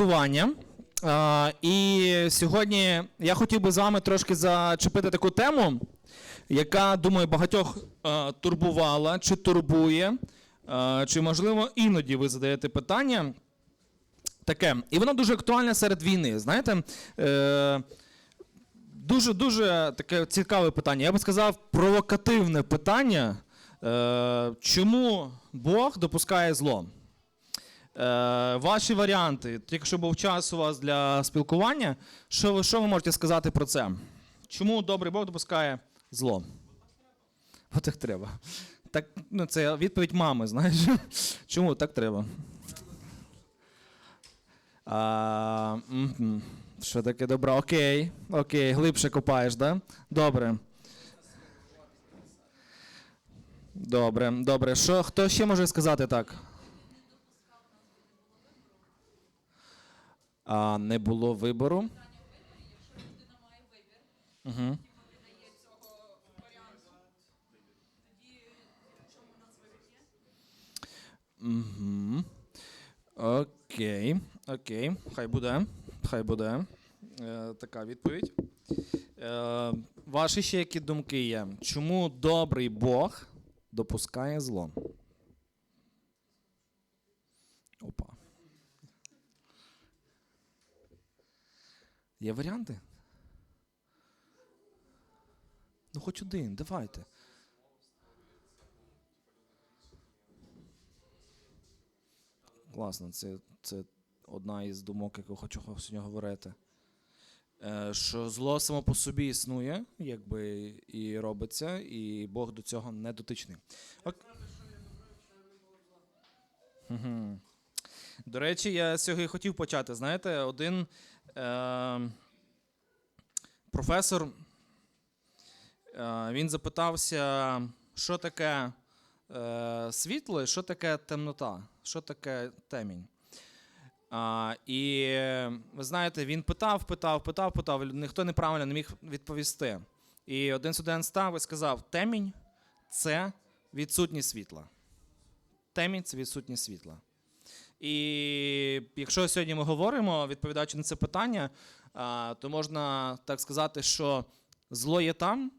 спілкування. А, і сьогодні я хотів би з вами трошки зачепити таку тему, яка, думаю, багатьох а, турбувала чи турбує, а, чи, можливо, іноді ви задаєте питання таке. І воно дуже актуальне серед війни. Знаєте, е, дуже дуже таке цікаве питання. Я би сказав, провокативне питання. Е, чому Бог допускає зло? Е, ваші варіанти, якщо був час у вас для спілкування, що ви, що ви можете сказати про це? Чому добрий Бог допускає зло? Бо так треба. Так, ну, це відповідь мами, знаєш. Чому так треба? А. Що таке добре? Окей, окей, глибше копаєш, да? Добре. Добре, добре. Що, хто ще може сказати так? А, не було вибору. Угу. Угу. Окей, окей, хай буде. Хай буде. Е, така відповідь. Е, ваші ще які думки є? Чому добрий Бог допускає зло? Є варіанти? Ну, хоч один, давайте. Класно, це, це одна із думок, яку хочу сьогодні говорити. Е, що зло само по собі існує, якби і робиться, і Бог до цього не дотичний. Ок. Мгм. До речі, я сьогодні хотів почати. Знаєте, один е, професор е, він запитався, що таке е, світло і що таке темнота, що таке темінь. А, і ви знаєте, він питав, питав, питав, питав, ніхто неправильно не міг відповісти. І один студент став і сказав: темінь це відсутність світла. Темінь це відсутність світла. І якщо сьогодні ми говоримо, відповідаючи на це питання, то можна так сказати, що зло є там,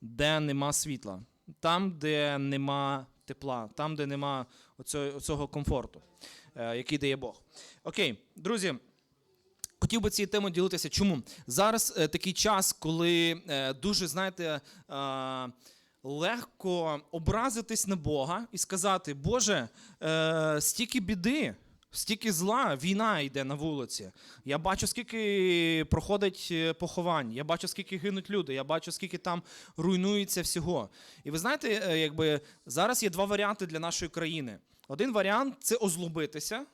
де нема світла, там, де нема тепла, там, де нема цього комфорту, е, який дає Бог. Окей, друзі. Хотів би цією темою ділитися. Чому? Зараз е, такий час, коли е, дуже, знаєте, е, легко образитись на Бога і сказати: Боже, е, стільки біди, стільки зла, війна йде на вулиці. Я бачу, скільки проходить е, поховань, я бачу, скільки гинуть люди, я бачу, скільки там руйнується всього. І ви знаєте, е, якби зараз є два варіанти для нашої країни. Один варіант це озлобитися.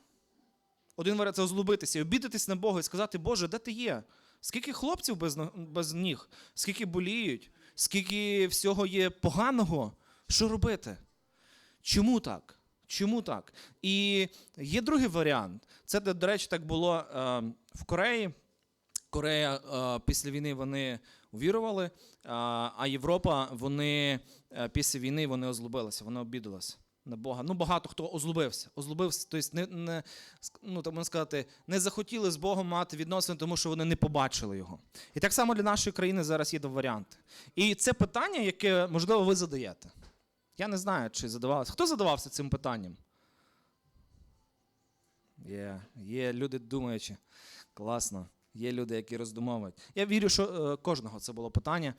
Один варіант це озлобитися обідатись на Бога і сказати, Боже, де ти є? Скільки хлопців без, без ніг, скільки боліють, скільки всього є поганого, що робити? Чому так? Чому так? І є другий варіант. Це, до речі, так було е, в Кореї. Корея е, після війни вони увірували, е, а Європа вони після війни вони озлобилися, вони обідалися на Бога. Ну, багато хто озлобився. Озлобився, тобто не, не, ну, так можна сказати, не захотіли з Богом мати відносини, тому що вони не побачили його. І так само для нашої країни зараз є два варіанти. І це питання, яке, можливо, ви задаєте. Я не знаю, чи задавався. Хто задавався цим питанням? Є, є люди думаючі. Класно. Є люди, які роздумовують. Я вірю, що е, кожного це було питання.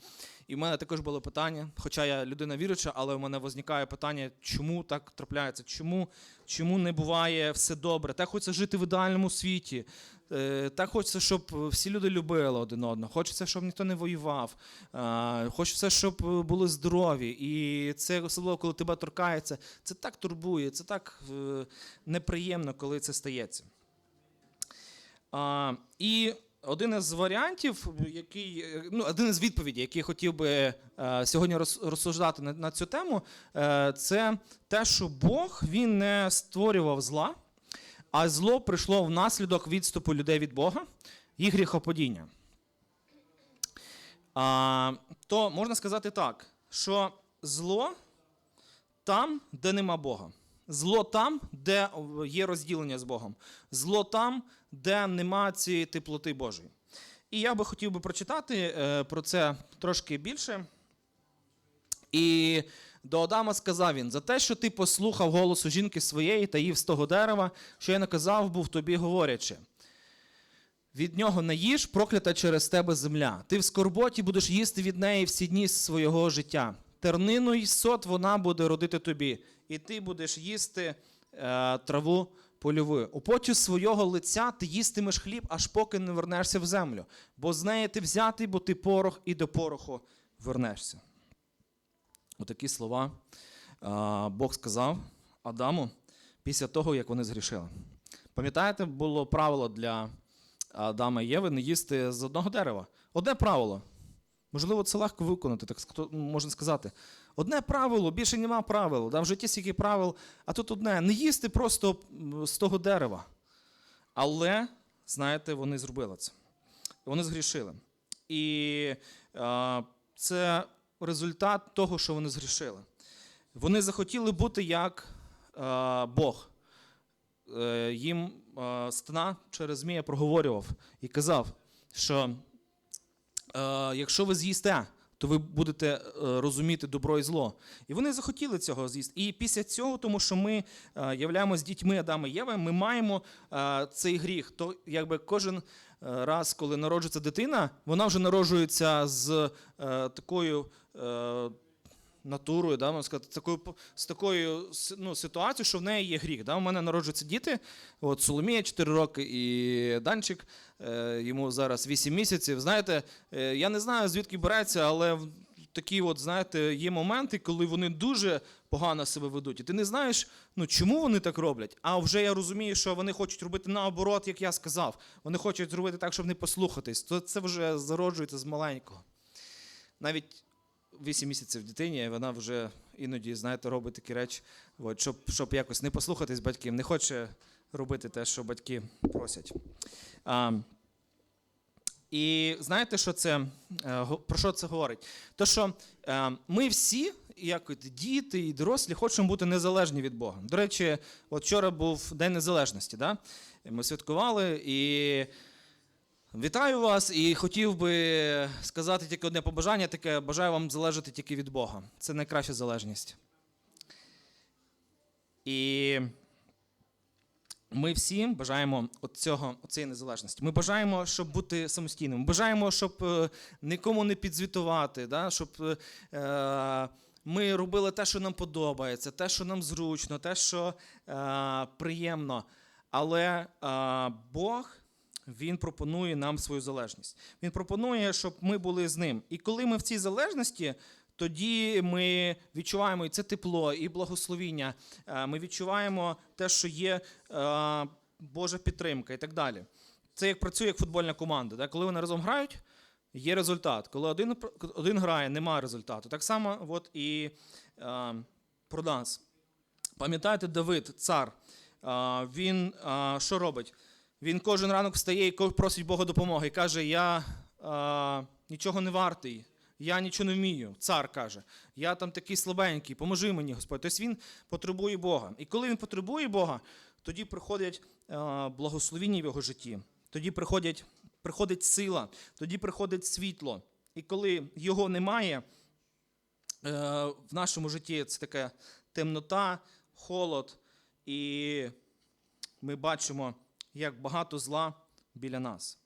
І в мене також було питання, хоча я людина віруюча, але в мене виникає питання, чому так трапляється, чому, чому не буває все добре. Так хочеться жити в ідеальному світі. Е, так хочеться, щоб всі люди любили один одного. Хочеться, щоб ніхто не воював. Е, хочеться, щоб були здорові. І це особливо, коли тебе торкається, це так турбує, це так неприємно, коли це стається. І один із варіантів, який, е, ну, один із відповідей, який я хотів би е, сьогодні розсуждати на, на цю тему, е, це те, що Бог він не створював зла, а зло прийшло внаслідок відступу людей від Бога і гріхопадіння. А, то можна сказати так, що зло там, де нема Бога. Зло там, де є розділення з Богом. Зло там, де нема цієї теплоти Божої. І я би хотів би прочитати е, про це трошки більше. І до Адама сказав він: за те, що ти послухав голосу жінки своєї та їв з того дерева, що я наказав був тобі, говорячи. Від нього не їж, проклята через тебе земля. Ти в скорботі будеш їсти від неї всі дні свого життя. Тернину й сот вона буде родити тобі, і ти будеш їсти е, траву польову. У поті свого лиця ти їстимеш хліб, аж поки не вернешся в землю, бо з неї ти взятий, бо ти порох, і до пороху вернешся. Отакі слова Бог сказав Адаму після того, як вони згрішили. Пам'ятаєте, було правило для Адама і Єви не їсти з одного дерева. Одне правило. Можливо, це легко виконати, так можна сказати. Одне правило, більше нема правил. Там в житті стільки правил, а тут одне не їсти просто з того дерева. Але, знаєте, вони зробили це. Вони згрішили. І а, це результат того, що вони згрішили. Вони захотіли бути як а, Бог. Е, їм а, стена через Змія проговорював і казав, що е, якщо ви з'їсте, то ви будете е, розуміти добро і зло. І вони захотіли цього з'їсти. І після цього, тому що ми являємося являємось дітьми Адама і Єви, ми маємо е, цей гріх. То якби кожен е, раз, коли народжується дитина, вона вже народжується з е, такою. Натурою, да, можна сказати, такою, з такою ну, ситуацією, що в неї є гріх. Да? У мене народжуються діти, от Соломія 4 роки і Данчик, е, йому зараз 8 місяців. Знаєте, е, я не знаю, звідки береться, але такі, от, знаєте, є моменти, коли вони дуже погано себе ведуть. І ти не знаєш, ну, чому вони так роблять. А вже я розумію, що вони хочуть робити наоборот, як я сказав. Вони хочуть зробити так, щоб не послухатись. То це вже зароджується з маленького. Навіть 8 місяців дитині, і вона вже іноді, знаєте, робить такі речі, от, щоб, щоб якось не послухатись батьків, не хоче робити те, що батьки просять. А, і знаєте, що це, е, про що це говорить? То, що е, ми всі, як діти і дорослі, хочемо бути незалежні від Бога. До речі, от вчора був День Незалежності. Да? Ми святкували і Вітаю вас і хотів би сказати тільки одне побажання, таке бажаю вам залежати тільки від Бога. Це найкраща залежність. І ми всі бажаємо от цього, цієї незалежності. Ми бажаємо, щоб бути самостійними. Ми бажаємо, щоб е, нікому не підзвітувати, да? щоб е, ми робили те, що нам подобається, те, що нам зручно, те, що е, приємно. Але е, Бог він пропонує нам свою залежність. Він пропонує, щоб ми були з ним. І коли ми в цій залежності, тоді ми відчуваємо і це тепло, і благословіння. Е, Ми відчуваємо те, що є е, Божа підтримка і так далі. Це як працює як футбольна команда. да? Коли вони разом грають, є результат. Коли один, один грає, немає результату. Так само от і е, про нас. Пам'ятаєте, Давид, цар, він що робить? Він кожен ранок встає і просить Бога допомоги каже: Я е, нічого не вартий, я нічого не вмію. Цар каже, я там такий слабенький, поможи мені, Господь. Тобто він потребує Бога. І коли він потребує Бога, тоді приходять е, благословіння в його житті, тоді приходять, приходить сила, тоді приходить світло. І коли його немає, е, в нашому житті це така темнота, холод, і ми бачимо, як багато зла біля нас.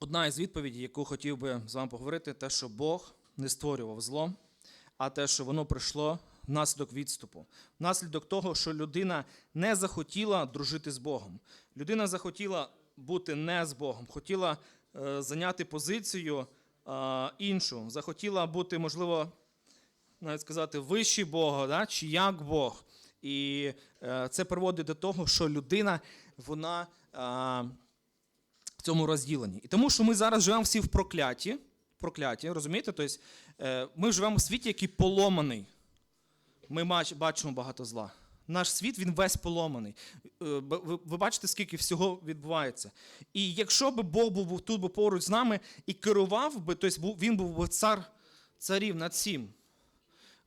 Одна із відповідей, яку хотів би з вами поговорити, те, що Бог не створював зло, а те, що воно прийшло внаслідок відступу, внаслідок того, що людина не захотіла дружити з Богом. Людина захотіла бути не з Богом, хотіла е, зайняти позицію іншу, захотіла бути, можливо, навіть сказати, вищий Бога, да? чи як Бог. І е, це приводить до того, що людина, вона. Е, в цьому розділенні. І тому, що ми зараз живемо всі в прокляті, прокляті розумієте? Тобто, е, ми живемо в світі, який поломаний. Ми бачимо багато зла. Наш світ він весь поломаний. Ви, бачите, скільки всього відбувається. І якщо б Бог був тут би поруч з нами і керував би, тобто він був би цар царів над всім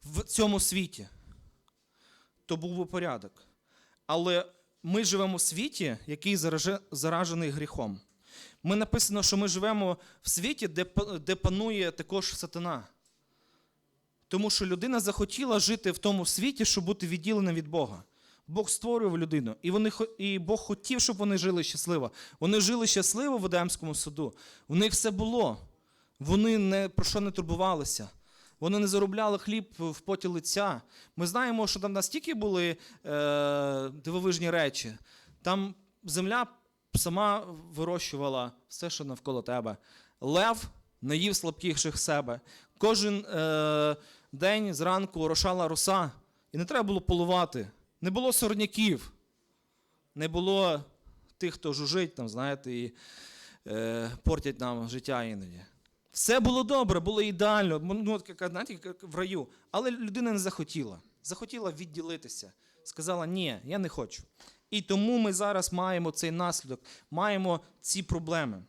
в цьому світі, то був би порядок. Але ми живемо в світі, який заражений гріхом. Ми написано, що ми живемо в світі, де, панує також сатана. Тому що людина захотіла жити в тому світі, щоб бути відділена від Бога. Бог створював людину, і, вони, і Бог хотів, щоб вони жили щасливо. Вони жили щасливо в Едемському саду. У них все було. Вони не про що не турбувалися. Вони не заробляли хліб в поті лиця. Ми знаємо, що там настільки були е, дивовижні речі. Там земля сама вирощувала все, що навколо тебе. Лев не їв слабкіших себе. Кожен е, день зранку орошала роса, і не треба було полувати. Не було сорняків, не було тих, хто жужить, там, знаєте, і е, портять нам життя іноді. Все було добре, було ідеально, ну, знаєте, як в раю. Але людина не захотіла. Захотіла відділитися. Сказала, ні, я не хочу. І тому ми зараз маємо цей наслідок, маємо ці проблеми.